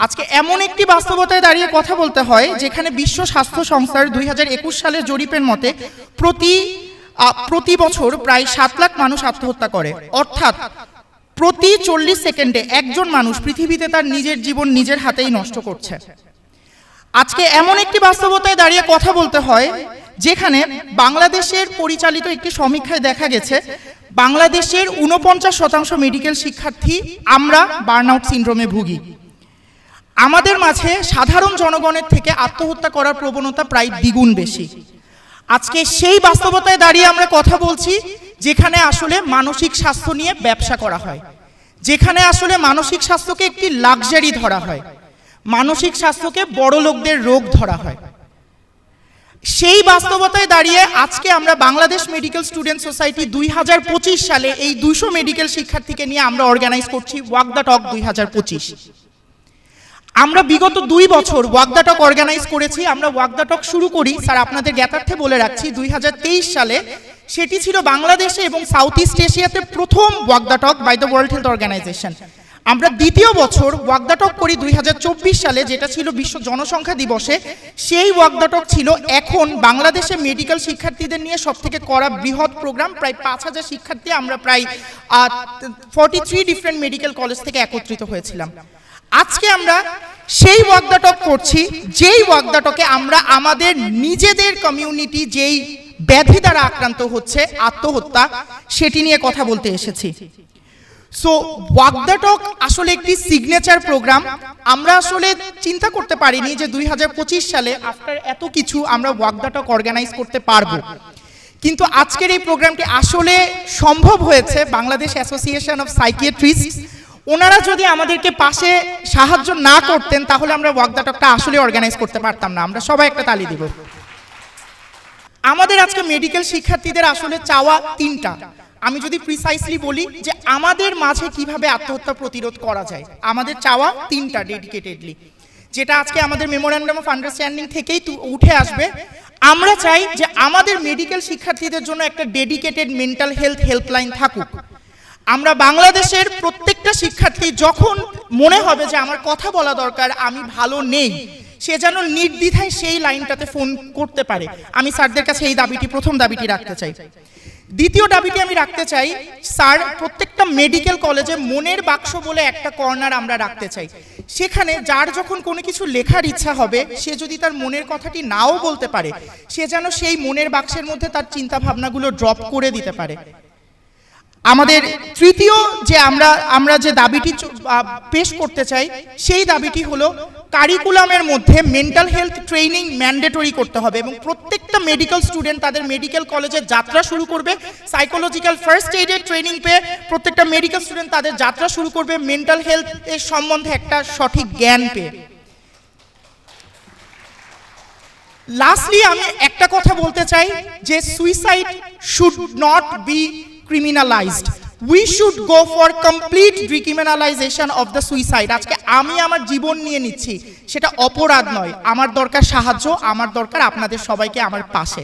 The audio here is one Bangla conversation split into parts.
আজকে এমন একটি বাস্তবতায় দাঁড়িয়ে কথা বলতে হয় যেখানে বিশ্ব স্বাস্থ্য সংস্থার দুই হাজার একুশ সালের জরিপের মতে প্রতি প্রতি বছর প্রায় সাত লাখ মানুষ আত্মহত্যা করে। অর্থাৎ প্রতি চল্লিশ সেকেন্ডে একজন মানুষ পৃথিবীতে তার নিজের জীবন নিজের হাতেই নষ্ট করছে। আজকে এমন একটি বাস্তবতায় দাঁড়িয়ে কথা বলতে হয় যেখানে বাংলাদেশের পরিচালিত একটি সমীক্ষায় দেখা গেছে, বাংলাদেশের উনপঞ্চাশ শতাংশ মেডিকেল শিক্ষার্থী আমরা বার্নআউট সিন্ড্রোমে ভুগি। আমাদের মাঝে সাধারণ জনগণের থেকে আত্মহত্যা করার প্রবণতা প্রায় দ্বিগুণ বেশি। আজকে সেই বাস্তবতায় দাঁড়িয়ে আমরা কথা বলছি, যেখানে আসলে মানসিক স্বাস্থ্য নিয়ে ব্যবসা করা হয়। যেখানে আসলে মানসিক স্বাস্থ্যকে একটি লাক্সারি ধরা হয়। মানসিক স্বাস্থ্যকে বড় লোকদের রোগ ধরা হয়। সেই বাস্তবতায় দাঁড়িয়ে আজকে আমরা বাংলাদেশ মেডিকেল স্টুডেন্ট সোসাইটি দুই হাজার পঁচিশ সালে এই দুশো মেডিকেল শিক্ষার্থীকে নিয়ে আমরা অর্গানাইজ করছি, ওয়াক দ্য টক দুই হাজার পঁচিশ। আমরা বিগত দুই বছর ওয়াক দ্য টক অর্গানাইজ করেছি, আমরা ওয়াক দ্য টক শুরু করি। স্যার, আপনাদের জ্ঞাতার্থে বলে রাখছি, দুই হাজার তেইশ সালে সেটি ছিল বাংলাদেশে এবং সাউথ ইস্ট এশিয়াতে প্রথম walk the talk by the World Health Organization আমরা দ্বিতীয় বছর ওয়াক দ্য টক করি দুই হাজার চব্বিশ সালে, যেটা ছিল বিশ্ব জনসংখ্যা দিবসে। সেই ওয়াক দ্য টক ছিল এখন বাংলাদেশে মেডিকেল শিক্ষার্থীদের নিয়ে সব থেকে করা বৃহৎ প্রোগ্রাম। প্রায় পাঁচ হাজার শিক্ষার্থী আমরা প্রায় forty three different medical college থেকে একত্রিত হয়েছিলাম। আজকে আমরা সেই ওয়াক দ্য টক করছি, যেই ওয়াক দ্য টকে আমরা আমাদের নিজেদের কমিউনিটি যেই ব্যাধি দ্বারা আক্রান্ত হচ্ছে, আত্মহত্যা, সেটি নিয়ে কথা বলতে এসেছি। সো ওয়াক দ্য টক আসলে একটি সিগনেচার প্রোগ্রাম আমরা আসলে চিন্তা করতে পারিনি যে দুই হাজার পঁচিশ সালে আফটার এত কিছু আমরা ওয়াক দ্য টক অর্গানাইজ করতে পারব। কিন্তু আজকের এই প্রোগ্রামটি আসলে সম্ভব হয়েছে বাংলাদেশ অ্যাসোসিয়েশন অফ সাইকিয়াট্রিস্ট ওনারা যদি আমাদেরকে পাশে সাহায্য না করতেন, তাহলে আমরা ওয়াক দ্য টকটা আসলে অর্গানাইজ করতে পারতাম না। আমরা সবাই একটা তালি দিব। আমাদের আজকে মেডিকেল শিক্ষার্থীদের আসলে চাওয়া তিনটা। আমি যদি প্রিসাইসলি বলি যে আমাদের মাঝে কীভাবে আত্মহত্যা প্রতিরোধ করা যায়, আমাদের চাওয়া তিনটা ডেডিকেটেডলি যেটা আজকে আমাদের মেমোরেন্ডাম অফ আন্ডারস্ট্যান্ডিং থেকেই উঠে আসবে। আমরা চাই যে আমাদের মেডিকেল শিক্ষার্থীদের জন্য একটা ডেডিকেটেড মেন্টাল হেলথ হেল্পলাইন থাকুক। আমরা বাংলাদেশের প্রত্যেকটা শিক্ষার্থী যখন মনে হবে যে আমার কথা বলা দরকার, আমি ভালো নেই, সে যেন নির্দ্বিধায় সেই লাইনটাতে ফোন করতে পারে। আমি স্যারদের কাছে এই দাবিটি, প্রথম দাবিটি রাখতে চাই। দ্বিতীয় দাবিটি আমি রাখতে চাই, স্যার, প্রত্যেকটা মেডিকেল কলেজে মনের বাক্স বলে একটা কর্নার আমরা রাখতে চাই। সেখানে যার যখন কোনো কিছু লেখার ইচ্ছা হবে, সে যদি তার মনের কথাটি নাও বলতে পারে, সে যেন সেই মনের বাক্সের মধ্যে তার চিন্তা ভাবনাগুলো ড্রপ করে দিতে পারে। আমাদের তৃতীয় যে আমরা আমরা যে দাবিটি পেশ করতে চাই, সেই দাবিটি হলো কারিকুলামের মধ্যে মেন্টাল হেলথ ট্রেনিং ম্যান্ডেটরি করতে হবে এবং প্রত্যেকটা মেডিকেল স্টুডেন্ট তাদের মেডিকেল কলেজে যাত্রা শুরু করবে। সাইকোলজিক্যাল ফার্স্ট এইডের ট্রেনিং পেয়ে প্রত্যেকটা মেডিকেল স্টুডেন্ট তাদের যাত্রা শুরু করবে মেন্টাল হেলথ এর সম্বন্ধে একটা সঠিক জ্ঞান পেয়ে। লাস্টলি আমি একটা কথা বলতে চাই যে suicide should not be criminalised we should go for complete decriminalisation of the suicide আজকে আমি আমার জীবন নিয়ে নিচ্ছি। সেটা অপরাধ নয়। আমার দরকার সাহায্য, আমার দরকার আপনাদের সবাইকে আমার পাশে।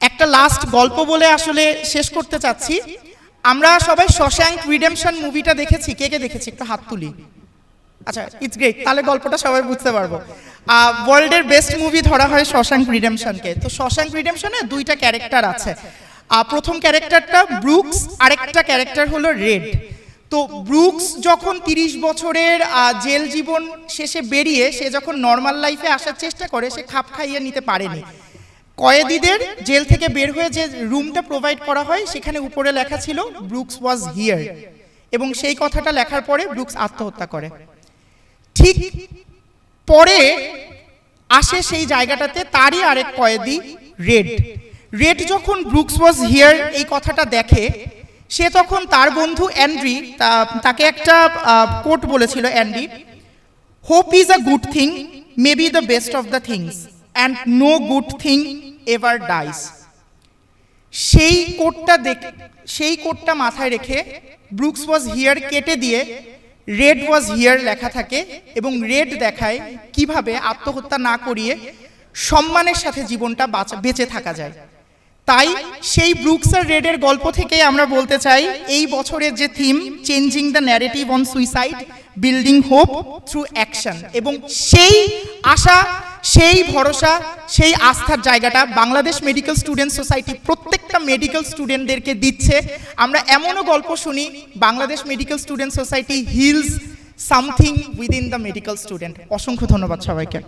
একটা লাস্ট গল্প বলে আসলে শেষ করতে চাচ্ছি। আমরা সবাই শশাঙ্ক রিডেমশন মুভিটা দেখেছি। কে কে দেখেছি? একটু হাত তুলি। আচ্ছা ইটস গ্রেট তাহলে গল্পটা সবাই বুঝতে পারব। ওয়ার্ল্ডের বেস্ট মুভি ধরা হয় শশাঙ্ক রিডেমশনকে তো শশাঙ্ক রিডেমশনে দুইটা ক্যারেক্টার আছে। প্রথম ক্যারেক্টারটা ব্রুকস, আরেকটা ক্যারেক্টার হলো রেড। তো ব্রুকস যখন তিরিশ বছরের জেল জীবন শেষে বেরিয়ে সে যখন নর্মাল লাইফে আসার চেষ্টা করে, সে খাপ খাইয়ে নিতে পারেনি। কয়েদিদের জেল থেকে বের হয়ে যে রুমটা প্রোভাইড করা হয়, সেখানে উপরে লেখা ছিল, ব্রুকস ওয়াজ হিয়ার এবং সেই কথাটা লেখার পরে ব্রুকস আত্মহত্যা করে। ঠিক পরে আসে সেই জায়গাটাতে, তারই আরেক কয়েদি রেড। রেড যখন ব্রুকস ওয়াজ হিয়ার এই কথাটা দেখে, সে তখন তার বন্ধু অ্যান্ড্রি তাকে একটা কোট বলেছিল Andy hope is a good thing may be the best of the things and no good thing ever dies সেই কোটটা দেখ, সেই কোটটা মাথায় রেখে ব্রুকস ওয়াজ হিয়ার কেটে দিয়ে রেড ওয়াজ হিয়ার লেখা থাকে, এবং রেড দেখায় কীভাবে আত্মহত্যা না করিয়ে সম্মানের সাথে জীবনটা বাঁচা, বেঁচে থাকা যায়। তাই সেই ব্রুকসার রেডের গল্প থেকেই আমরা বলতে চাই, এই বছরের যে theme changing the narrative on suicide building hope through action এবং সেই আশা, সেই ভরসা, সেই আস্থার জায়গাটা বাংলাদেশ মেডিকেল স্টুডেন্ট সোসাইটি প্রত্যেকটা মেডিকেল স্টুডেন্টদেরকে দিচ্ছে। আমরা এমনও গল্প শুনি, Bangladesh medical student society heals something within the medical student অসংখ্য ধন্যবাদ সবাইকে।